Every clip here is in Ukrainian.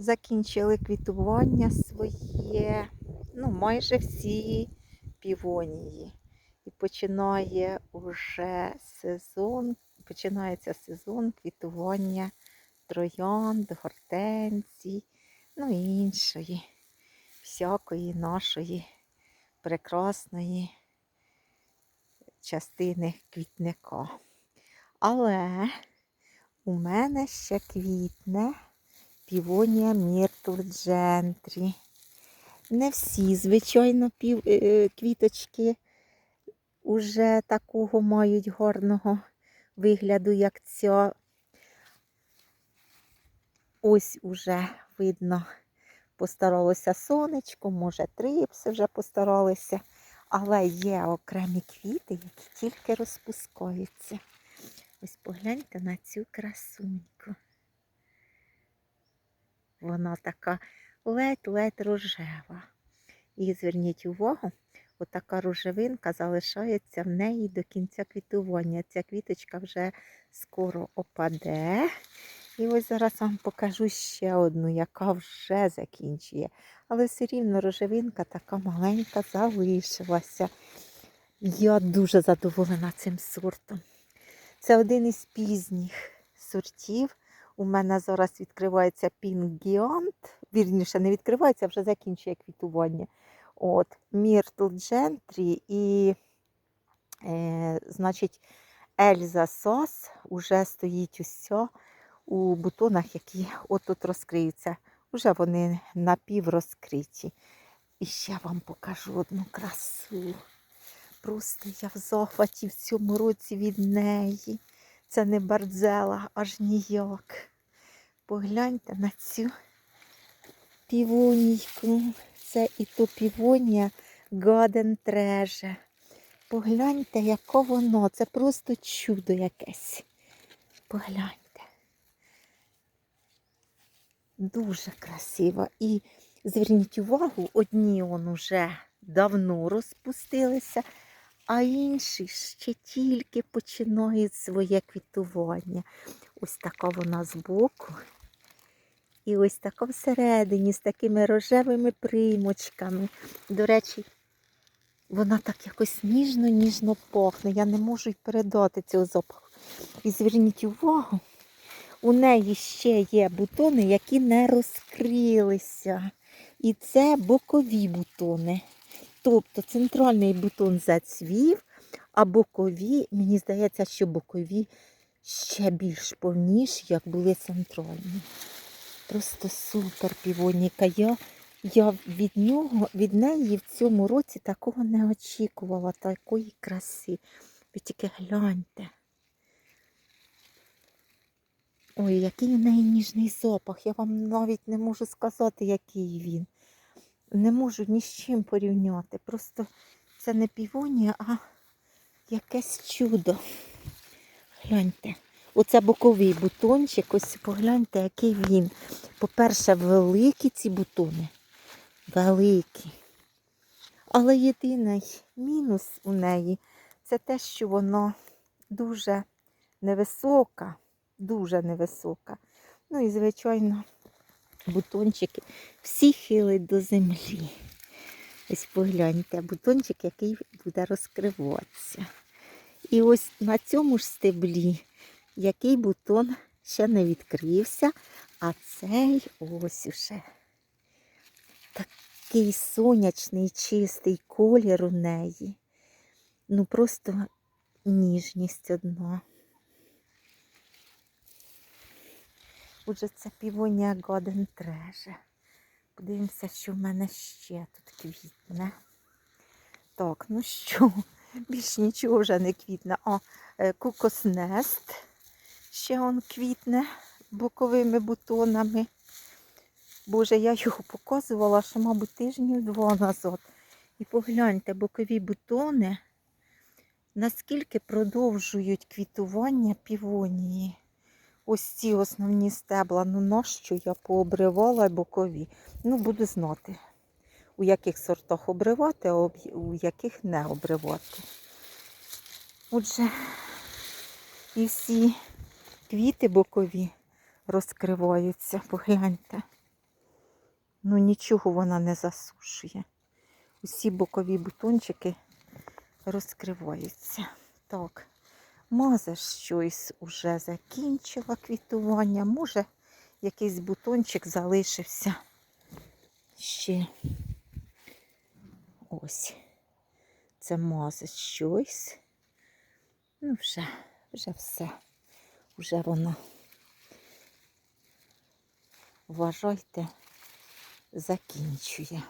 закінчили квітування своє, ну, майже всі півонії. І починає уже сезон, починається сезон квітування троянд, гортензій, ну і іншої, всякої нашої прекрасної частини квітника. Але у мене ще квітне півонія Міртл Джентрі. Не всі, звичайно, пів, е, квіточки уже такого мають гарного вигляду, як ця. Ось уже видно, постаралося сонечко, може трипси вже постаралися, але є окремі квіти, які тільки розпускаються. Ось погляньте на цю красуньку. Вона така ледь-ледь рожева. І зверніть увагу, отака рожевинка залишається в неї до кінця квітування. Ця квіточка вже скоро опаде. І ось зараз вам покажу ще одну, яка вже закінчує. Але все рівно рожевинка така маленька залишилася. Я дуже задоволена цим сортом. Це один із пізніх сортів. У мене зараз відкривається пінгіант. Вірніше, не відкривається, вже закінчує квітування. От, Міртл Джентрі і, е, значить, Ельза Сос уже стоїть усе у бутонах, які отут розкриються. Уже вони напіврозкриті. І ще вам покажу одну красу. Просто я в захваті в цьому році від неї. Це не бардзела, аж ніяк. Погляньте на цю півонійку. Це і то півонія Garden Treasure. Погляньте, яке воно. Це просто чудо якесь. Погляньте. Дуже красиво. І зверніть увагу, одні он уже давно розпустилися, а інші ще тільки починають своє квітування. Ось така вона збоку. І ось така всередині з такими рожевими примочками. До речі, вона так якось ніжно-ніжно пахне. Я не можу й передати цього запаху. І зверніть увагу, у неї ще є бутони, які не розкрилися. І це бокові бутони. Тобто центральний бутон зацвів, а бокові, мені здається, що бокові ще більш повніші, як були центральні. Просто супер півоніка. Я, я від нього, від неї в цьому році такого не очікувала, такої краси. Ви тільки гляньте. Ой, який у неї ніжний запах. Я вам навіть не можу сказати, який він. Не можу ні з чим порівняти. Просто це не півонія, а якесь чудо. Гляньте. Оце боковий бутончик, ось погляньте, який він. По-перше, великі ці бутони. Великі. Але єдиний мінус у неї це те, що вона дуже невисока, дуже невисока. Ну і, звичайно, бутончики всі хилить до землі. Ось погляньте, бутончик, який буде розкриватися. І ось на цьому ж стеблі який бутон ще не відкрився, а цей ось уже такий сонячний, чистий колір у неї. Ну просто ніжність одна. Отже, це півонія Golden Treasure. Подивимося, що в мене ще тут квітне. Так, ну що, більш нічого вже не квітне. О, Кукос Нест ще он квітне боковими бутонами. Боже, я його показувала ще, мабуть, тижнів два назад. І погляньте, бокові бутони, наскільки продовжують квітування півонії. Ось ці основні стебла, ну я пообривала бокові. Ну, буду знати, у яких сортах обривати, а у яких не обривати. Отже, і всі квіти бокові розкриваються, погляньте. Ну нічого вона не засушує. Усі бокові бутончики розкриваються. Так, маза щось уже закінчила квітування. Може, якийсь бутончик залишився ще. Ось. Це маза щось. Ну, вже, вже все. Вже воно. Вважайте, закінчує.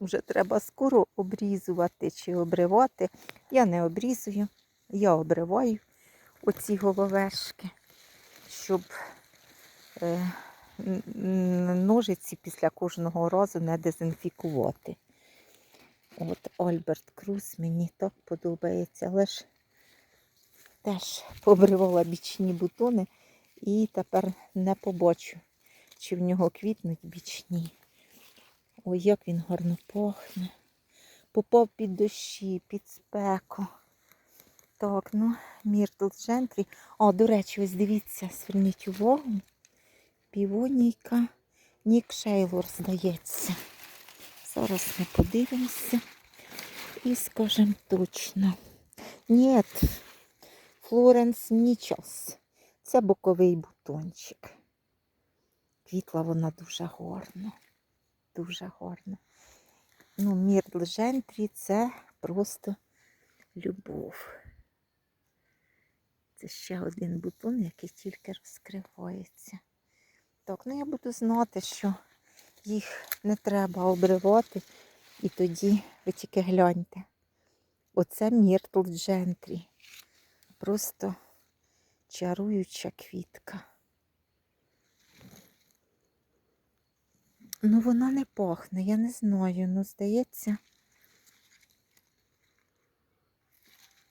Вже треба скоро обрізувати чи обривати. Я не обрізую, я обриваю оці головешки, щоб е, ножиці після кожного разу не дезінфікувати. От Альберт Круз мені так подобається, але ж теж побривала бічні бутони і тепер не побачу, чи в нього квітнуть бічні. Ой, як він гарно пахне. Попав під дощі, під спеку. Так, ну, Міртл Джентрі. О, до речі, ось дивіться, зверніть увагу. Півонійка Нік Шейлор, здається. Зараз ми подивимося і скажемо точно. Ні, Флоренс Нічос. Це боковий бутончик. Квітла вона дуже гарно. Дуже гарно. Ну, Мірл Жентрі це просто любов. Це ще один бутон, який тільки розкривається. Так, ну я буду знати, що їх не треба обривати. І тоді ви тільки гляньте. Оце Міртл Джентрі. Просто чаруюча квітка. Ну, вона не пахне, я не знаю. Ну, здається.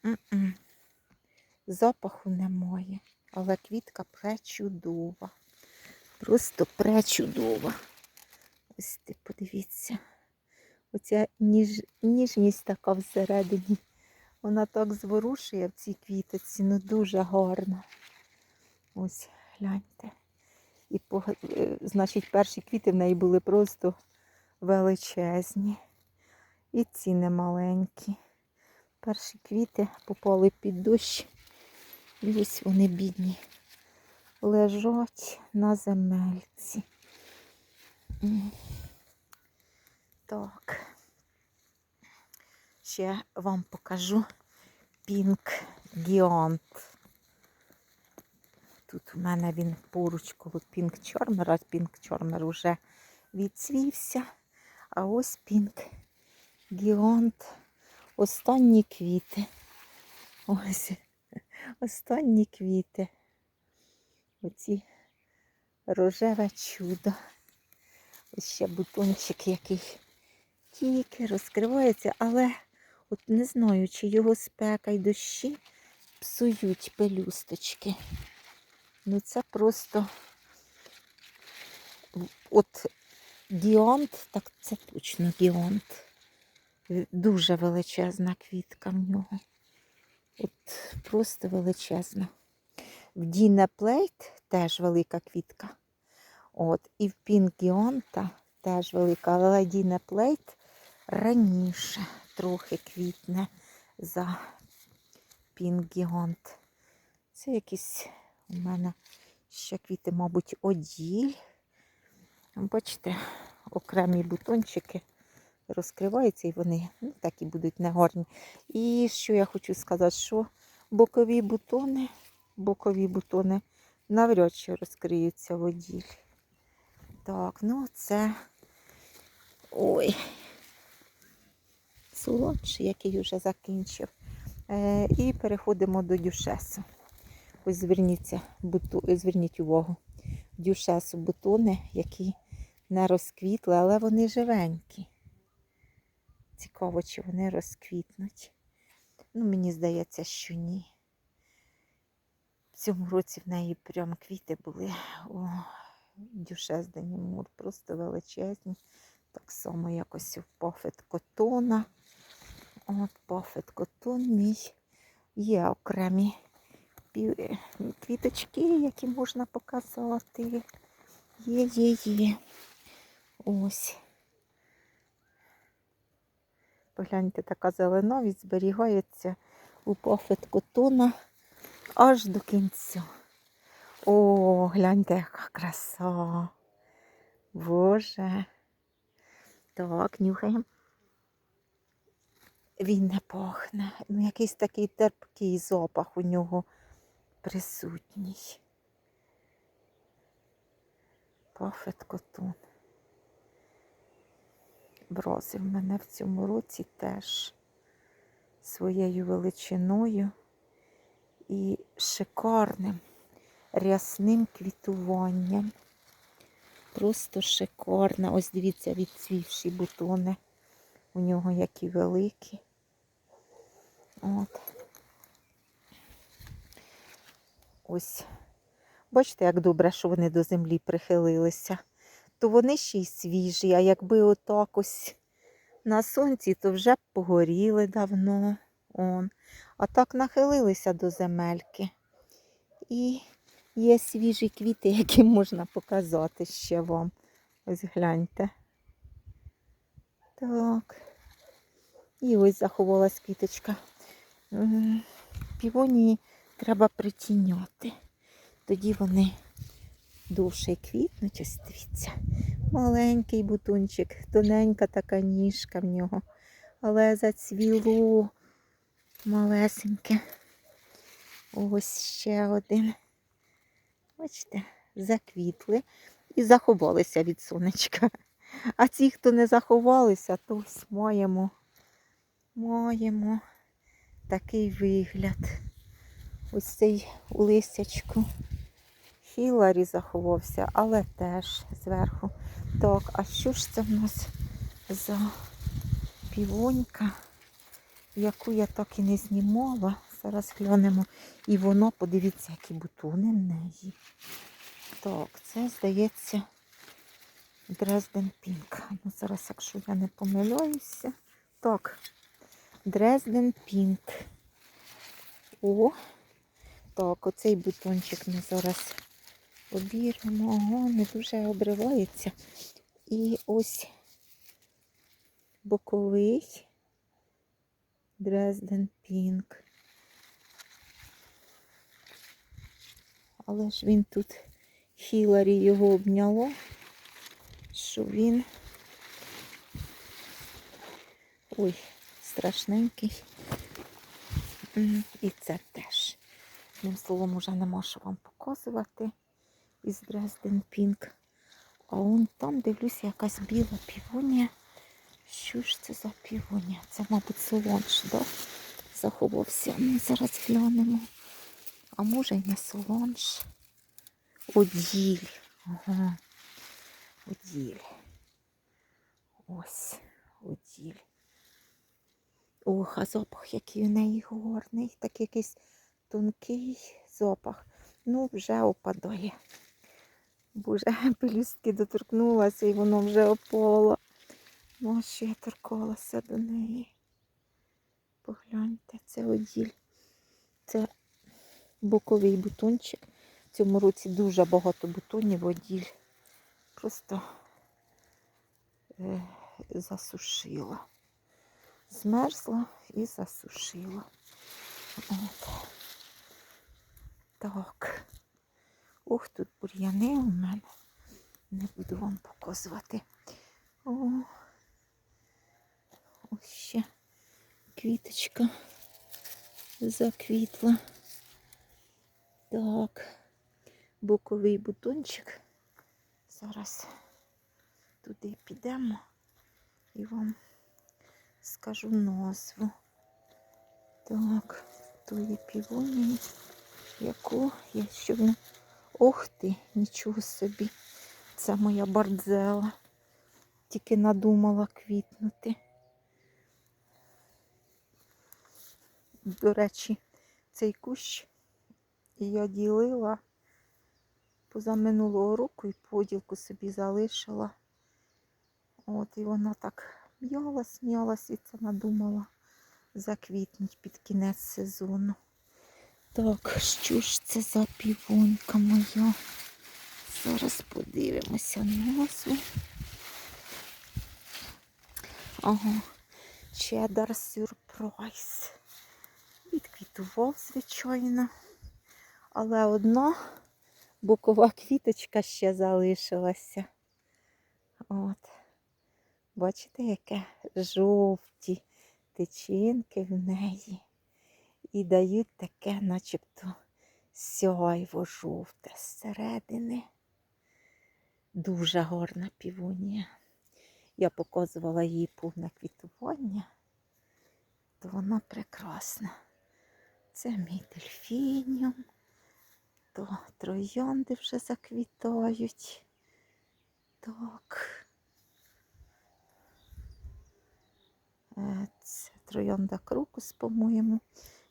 М-м. Запаху немає, але квітка пречудова. Просто пречудова. Ось ти подивіться. Оця ніж, ніжність така всередині. Вона так зворушує в цій квітоці, ну дуже гарно. Ось, гляньте. І, по- е, значить, перші квіти в неї були просто величезні. І ці немаленькі. Перші квіти попали під дощ. Ось вони бідні. Лежать на земельці. Так. Ще вам покажу пінк гіант. Тут у мене він поруч коло пінк чормера. Пінк чормер уже відцвівся. А ось пінк гіант. Останні квіти. Ось останні квіти. Оці рожеве чудо. Ось ще бутончик, який тільки розкривається, але от не знаю, чи його спека й дощі псують пелюсточки. Ну це просто от діонт, так це точно діонт. Дуже величезна квітка в нього. От просто величезна. В Діне Плейт теж велика квітка. От, і в Пінгіонта теж велика, але Діне Плейт раніше трохи квітне за Пінгіонт. Це якісь у мене ще квіти, мабуть, оділь. Бачите, окремі бутончики розкриваються і вони ну, такі будуть негарні. І що я хочу сказати, що бокові бутони, бокові бутони навряд чи розкриються в. Так, ну це ой, солодший, який вже закінчив. Е, і переходимо до дюшесу. Ось зверніться, буту, зверніть увагу. Дюшесу бутони, які не розквітли, але вони живенькі. Цікаво, чи вони розквітнуть. Ну, мені здається, що ні. В цьому році в неї прям квіти були. О, дюшес Денімур, просто величезні. Так само якось у пофет котона. От пофет котон мій. Є окремі квіточки, які можна показати. Є, є, є. Ось. Погляньте, така зеленовість зберігається у пофет котона аж до кінця. О, гляньте, яка краса. Боже. Так, нюхаємо. Він не пахне. Ну, якийсь такий терпкий запах у нього присутній. Пафет котун. Вразив мене в цьому році теж своєю величиною і шикарним рясним квітуванням. Просто шикарно. Ось дивіться, відцвівші бутони. У нього які великі. От. Ось. Бачите, як добре, що вони до землі прихилилися. То вони ще й свіжі, а якби отак ось на сонці, то вже б погоріли давно. Он. А так нахилилися до земельки. І є свіжі квіти, які можна показати ще вам. Ось гляньте. Так. І ось заховалась квіточка. М, Півонії треба притіняти. Тоді вони довше квітнуть. Ось дивіться. Маленький бутончик, тоненька така ніжка в нього. Але зацвіло малесеньке. Ось ще один. Бачите, заквітли і заховалися від сонечка. А ті, хто не заховалися, то ось маємо, маємо такий вигляд. Ось цей у листячку. Хіларі заховався, але теж зверху. Так, а що ж це в нас за півонька, яку я так і не знімала? Зараз глянемо. І воно, подивіться, які бутони в неї. Так, це, здається, Дрезден Пінк. Ну, зараз, якщо я не помиляюся. Так, Дрезден Пінк. О, так, оцей бутончик ми зараз обірвемо. Ого, не дуже обривається. І ось боковий Дрезден Пінк. Але ж він тут Хіларі його обняло, що він ой, страшненький. І це теж. Одним словом, уже не можу вам показувати із Дрезден Пінк. А он там, дивлюся, якась біла півонія. Що ж це за півонія? Це, мабуть, солонж, да? Заховався. Ми зараз глянемо. А може й не солонж. Оділь. Ага. Оділь. Ось. Оділь. Ох, а запах, який у неї горний. Так якийсь тонкий запах. Ну, вже опадає. Боже, пелюстки доторкнулася і воно вже опало. Ну, що я торкалася до неї. Погляньте, це оділь. Це боковий бутончик. В цьому році дуже багато бутонів оділь. Просто е, засушила. Змерзла і засушила. От. Так. Ох, тут бур'яни у мене. Не буду вам показувати. О, ось ще квіточка заквітла. Так, боковий бутончик. Зараз туди підемо і вам скажу назву. Так, тої півонії, яку я щойно. Ох ти, нічого собі. Це моя бардзела. Тільки надумала квітнути. До речі, цей кущ я ділила позаминулого року і поділку собі залишила. От, і вона так м'ялась, м'ялась і це надумала заквітнуть під кінець сезону. Так, що ж це за півонька моя? Зараз подивимося назву. Ага. Чедар сюрприз. Відквітував, звичайно. Але одна бокова квіточка ще залишилася. От. Бачите, яке жовті тичинки в неї. І дають таке, начебто, сяйво жовте зсередини. Дуже гарна півонія. Я показувала їй повне квітування, то вона прекрасна. Це мій дельфініум, то троянди вже заквітають. Так. Е, Це троянда крокус, по-моєму,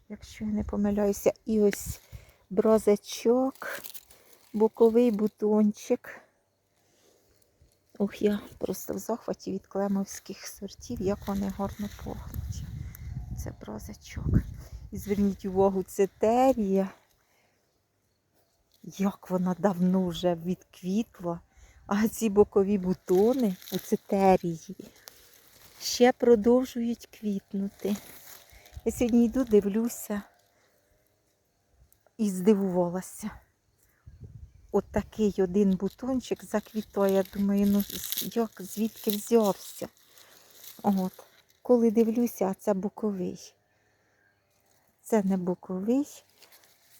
якщо я не помиляюся. І ось брозачок, боковий бутончик. Ух, я просто в захваті від клемовських сортів, як вони гарно пахнуть. Це брозачок. І зверніть увагу, це терія. Як вона давно вже відквітла. А ці бокові бутони, оце терії, ще продовжують квітнути. Я сьогодні йду, дивлюся і здивувалася. От такий один бутончик заквітує. Я думаю, ну як звідки взявся. От. Коли дивлюся, а це боковий. Це не боковий,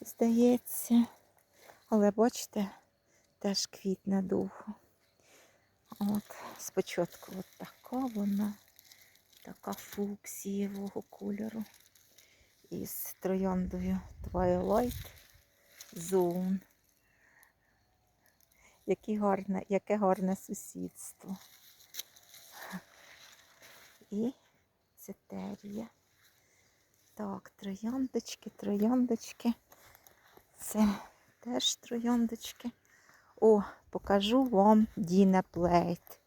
здається. Але бачите, теж квітне довго. От, спочатку от така вона, така фуксієвого кольору. Із трояндою Twilight Zone. Які гарне, яке гарне сусідство. І цитерія. Так, трояндочки, трояндочки. Це теж трояндочки. О, покажу вам Діне Плейт.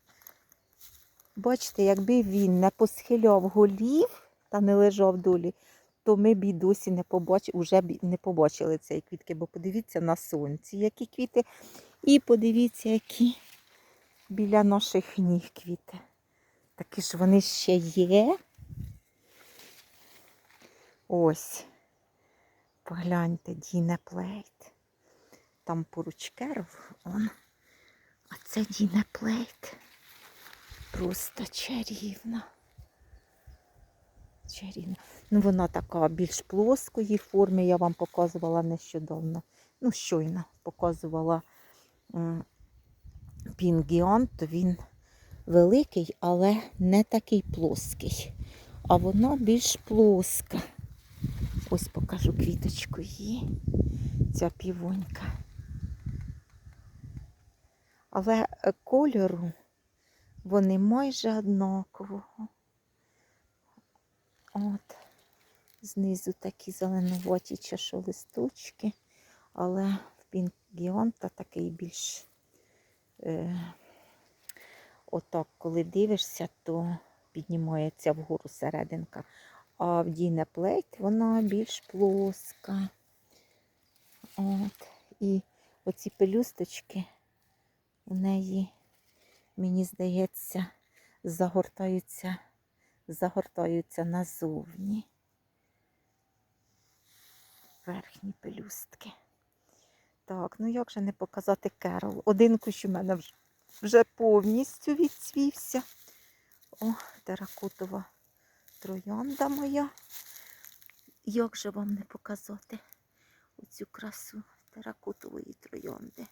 Бачите, якби він не посхиляв голів та не лежав долі, то ми б і досі не побачили, вже б не побачили цієї квітки, бо подивіться на сонці, які квіти. І подивіться, які біля наших ніг квіти. Такі ж вони ще є. Ось. Погляньте, Діне Плейт. Там поруч керв, он. А це Діне Плейт. Просто чарівна. Чарівна. Ну, вона така більш плоскої форми, я вам показувала нещодавно. Ну, щойно показувала пінгіон, то він великий, але не такий плоский. А вона більш плоска. Ось покажу квіточку її. Ця півонька. Але е, кольору вони майже однакового. От. Знизу такі зеленуваті чашолисточки, але в пінгіонта такий більш е, отак, коли дивишся, то піднімається вгору серединка. А в Діне Плейт вона більш плоска. От. І оці пелюсточки у неї, мені здається, загортаються, загортаються назовні. Верхні пелюстки. Так, ну як же не показати Керол? Один кущ у мене вже, вже повністю відцвівся. О, теракотова троянда моя. Як же вам не показати оцю красу теракотової троянди?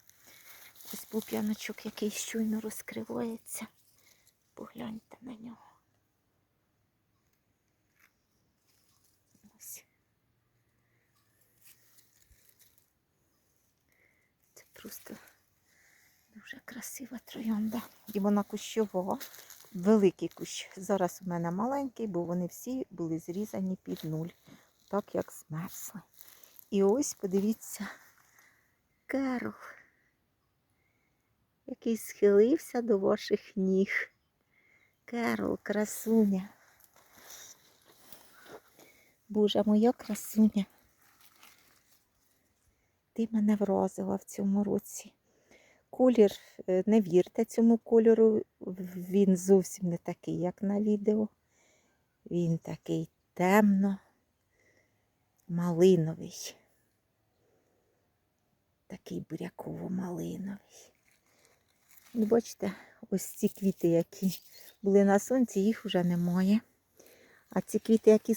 Ось пуп'яночок, який щойно розкривається. Погляньте на нього. Ось. Це просто дуже красива троянда. І вона кущова. Великий кущ. Зараз у мене маленький, бо вони всі були зрізані під нуль, так як змерзли. І ось подивіться, Керл, який схилився до ваших ніг. Керл, красуня. Боже, моя красуня. Ти мене вразила в цьому році. колір, е, не вірте цьому кольору, він зовсім не такий, як на відео. Він такий темно малиновий. Такий буряково-малиновий. І бачите, ось ці квіти, які були на сонці, їх вже немає. А ці квіти, які